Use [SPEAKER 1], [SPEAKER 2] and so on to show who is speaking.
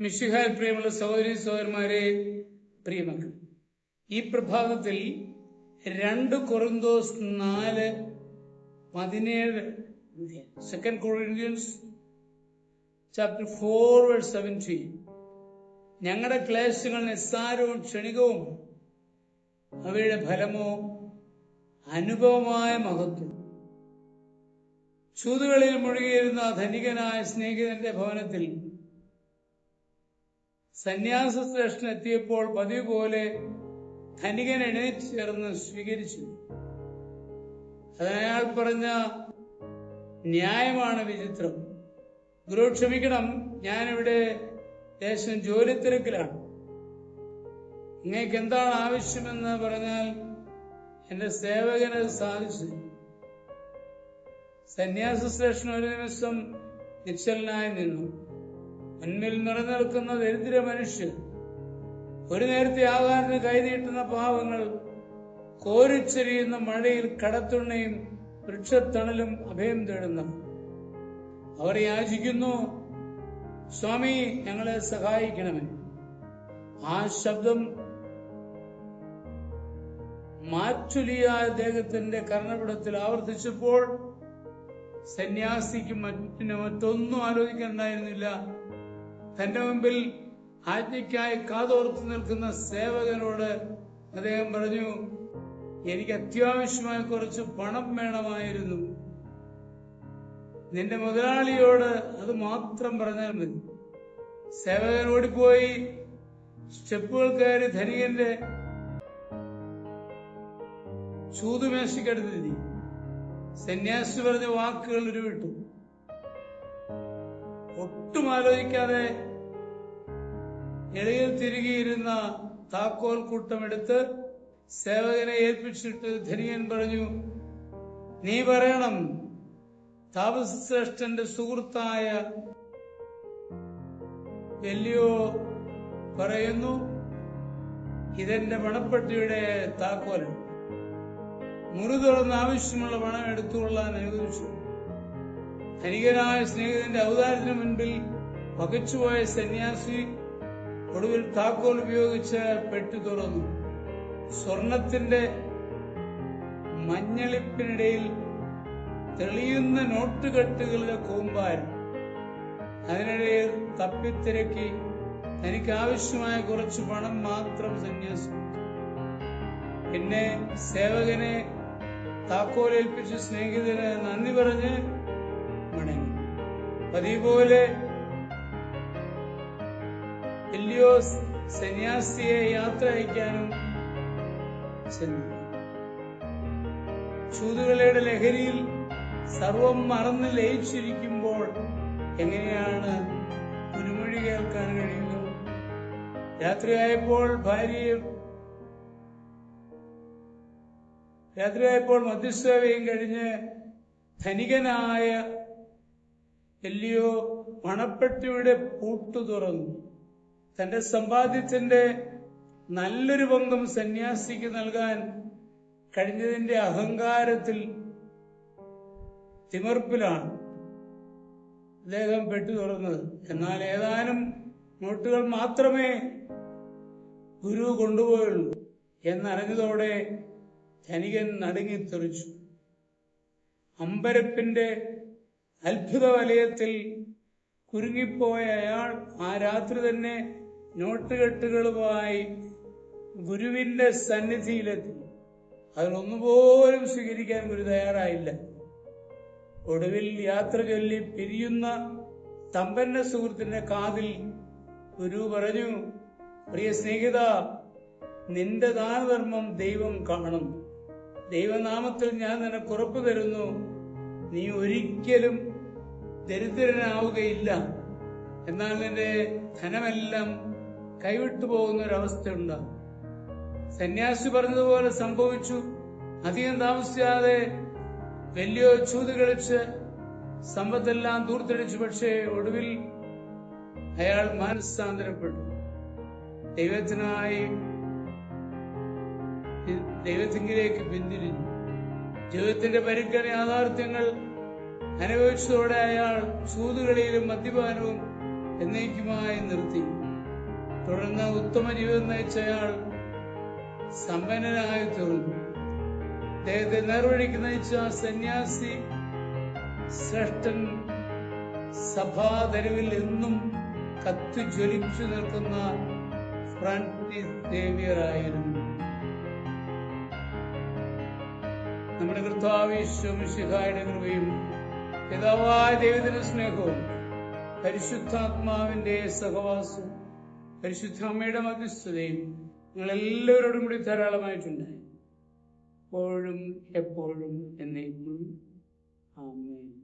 [SPEAKER 1] മിശിഹാൽ പ്രിയമുള്ള സഹോദരി സഹോദരന്മാരെ പ്രിയമക്കൾ. ഈ പ്രഭാതത്തിൽ രണ്ട് കൊറിന്തോസ് നാല് പതിനേഴ് second Corinthians chapter four verse seventeen ഞങ്ങളുടെ ക്ലേശങ്ങൾ നിസ്സാരവും ക്ഷണികവും അവയുടെ ഫലമോ അനുഭവമായ മഹത്വം. ചൂതുകളിൽ മുഴുകിയിരുന്ന ധനികനായ സ്നേഹിതന്റെ ഭവനത്തിൽ സന്യാസ ശ്രേഷ്ഠൻ എത്തിയപ്പോൾ പതിവ് പോലെ ധനികൻ എഴുന്നേറ്റ് ചേർന്ന് സ്വീകരിച്ചു. അതിനയാൾ പറഞ്ഞ ന്യായമാണ് വിചിത്രം. ഗുരു ക്ഷമിക്കണം ഞാനിവിടെ ദേശം ജോലി തിരക്കിലാണ്. നിങ്ങൾക്ക് എന്താണ് ആവശ്യമെന്ന് പറഞ്ഞാൽ എന്റെ സേവകന് സാധിച്ചു. സന്യാസ ശ്രേഷ്ഠൻ ഒരു നിമിഷം നിശ്ചലനായി നിന്നു. മുൻപിൽ നിറനിൽക്കുന്ന ദരിദ്ര മനുഷ്യർ ഒരു നേരത്തെ ആകാരത്തിന് കൈനീട്ടുന്ന പാവങ്ങൾ കോരിച്ചെരിയുന്ന മഴയിൽ കടത്തുണ്ണയും വൃക്ഷത്തണലും അഭയം തേടുന്ന. അവർ യാചിക്കുന്നു സ്വാമി ഞങ്ങളെ സഹായിക്കണമേ. ആ ശബ്ദം മാറ്റുലിയ അദ്ദേഹത്തിന്റെ കർണപിടത്തിൽ ആവർത്തിച്ചപ്പോൾ സന്യാസിക്ക് മറ്റിന് മറ്റൊന്നും ആലോചിക്കാനുണ്ടായിരുന്നില്ല തന്റെ മുമ്പിൽ ആജ്ഞയ്ക്കായി കാതോർത്ത് നിൽക്കുന്ന സേവകനോട് അദ്ദേഹം പറഞ്ഞു എനിക്ക് അത്യാവശ്യമായ കുറച്ച് പണം വേണമായിരുന്നു. നിന്റെ മുതലാളിയോട് അത് മാത്രം പറഞ്ഞാൽ മതി. സേവകൻ ഓടിപ്പോയി സ്റ്റെപ്പുകൾ കയറി ധനികന്റെ ചൂതുമേശയ്ക്കടുത്തെത്തി സന്യാസി പറഞ്ഞ വാക്കുകൾ ഉരുവിട്ടു. ഒട്ടും ആലോചിക്കാതെ ഇടയിൽ തിരികെയിരുന്ന താക്കോൽ കൂട്ടമെടുത്ത് സേവകനെ ഏൽപ്പിച്ചിട്ട് ധനികൻ പറഞ്ഞു നീ പറയണം താപസശ്രേഷ്ഠന്റെ സുഹൃത്തായ വെല്ലിയോ പറയുന്നു ഇതെന്റെ പണപ്പെട്ടിയുടെ താക്കോലാണ് മുറി തുറന്ന് ആവശ്യമുള്ള പണം എടുത്തുകൊള്ളാൻ അനുവദിച്ചു. ധനികനായ സ്നേഹിതന്റെ അവതാരത്തിന് മുൻപിൽ പകച്ചുപോയ സന്യാസി ഒടുവിൽ താക്കോൽ ഉപയോഗിച്ച് പെട്ടി തുറന്നു. സ്വർണത്തിന്റെ മഞ്ഞളിപ്പിനിടയിൽ തെളിയുന്ന നോട്ടുകെട്ടുകളുടെ കൂമ്പാരം. അതിനിടയിൽ തപ്പിത്തിരക്കി തനിക്ക് ആവശ്യമായ കുറച്ച് പണം മാത്രം സന്യാസി പിന്നെ സേവകനെ താക്കോലേൽപ്പിച്ച് സ്നേഹിതന് നന്ദി പറഞ്ഞ് പതിവ് പോലെ എല്ലിയോസ് സന്യാസിയെ യാത്ര അയക്കാനും ചെന്നു. ചൂതുകളയുടെ ലഹരിയിൽ സർവം മറന്ന് ലയിച്ചിരിക്കുമ്പോൾ എങ്ങനെയാണ് കുരുമൊഴി കേൾക്കാൻ കഴിയുന്നത്? രാത്രിയായപ്പോൾ ഭാര്യയെ രാത്രിയായപ്പോൾ മധ്യസ്ഥവയും കഴിഞ്ഞ് ധനികനായ എല്ലിയോ പണപ്പെട്ടിയുടെ പൂട്ടു തുറന്നു. തന്റെ സമ്പാദ്യത്തിന്റെ നല്ലൊരു പങ്കും സന്യാസിക്ക് നൽകാൻ കഴിഞ്ഞതിന്റെ അഹങ്കാരത്തിൽ തിമർപ്പിലാണ് അദ്ദേഹം പെട്ടു തുറന്നത്. എന്നാൽ ഏതാനും നോട്ടുകൾ മാത്രമേ ഗുരു കൊണ്ടുപോയുള്ളൂ എന്നറിഞ്ഞതോടെ ധനികൻ നടുങ്ങിത്തെറിച്ചു അമ്പരപ്പിന്റെ അത്ഭുത വലയത്തിൽ കുരുങ്ങിപ്പോയ അയാൾ ആ രാത്രി തന്നെ നോട്ടുകെട്ടുകളുമായി ഗുരുവിന്റെ സന്നിധിയിലെത്തി. അതിലൊന്നുപോലും സ്വീകരിക്കാൻ ഗുരു തയ്യാറായില്ല. ഒടുവിൽ യാത്ര ചൊല്ലി പിരിയുന്ന തമ്പന്റെ സുഹൃത്തിന്റെ കാതിൽ ഗുരു പറഞ്ഞു പ്രിയ സ്നേഹിത നിന്റെ ദാനധർമ്മം ദൈവം കാണും ദൈവനാമത്തിൽ ഞാൻ നിനക്ക് ഉറപ്പ് തരുന്നു. നീ ഒരിക്കലും ദരിദ്രനാവുകയില്ല. എന്നാൽ നിന്റെ ധനമെല്ലാം കൈവിട്ടു പോകുന്ന ഒരവസ്ഥയുണ്ട് സന്യാസി പറഞ്ഞതുപോലെ സംഭവിച്ചു. അധികം താമസിക്കാതെ വലിയ ചൂത് കളിച്ച് സമ്പത്തെല്ലാം ദൂർത്തടിച്ചു. പക്ഷേ ഒടുവിൽ അയാൾ മാനസാന്തരപ്പെട്ടു. ദൈവത്തിനായി ദൈവത്തിങ്കിലേക്ക് പിന്തിരിഞ്ഞു. ജീവിതത്തിന്റെ പരിക്കണ യാഥാർത്ഥ്യങ്ങൾ അനുഭവിച്ചതോടെ അയാൾ സൂതുകളിയിലും മദ്യപാനവും എന്നേക്കുമായി നിർത്തി. തുടർന്ന് ഉത്തമ ജീവിതം നയിച്ച അയാൾ സമ്പന്നനായി തീർന്നു. അദ്ദേഹത്തെ നേർവഴിക്ക് നയിച്ച സന്യാസി ശ്രേഷ്ഠൻ സഭാതരുവിൽ എന്നും കത്തി ജ്വലിച്ചു നിൽക്കുന്ന ഫ്രാൻസിസ് സേവിയർ ആയിരുന്നു. നമ്മുടെ കർത്താവിശ്വം ശിഖായുടെ കൃപയും പിതാവായ ദൈവത്തിന്റെ സ്നേഹവും പരിശുദ്ധാത്മാവിന്റെ സഹവാസവും പരിശുദ്ധ അമ്മയുടെ മധ്യസ്ഥതയും നിങ്ങൾ എല്ലാവരോടും കൂടി ധാരാളമായിട്ടുണ്ട് എപ്പോഴും എപ്പോഴും എന്നേക്കും. ആമേൻ.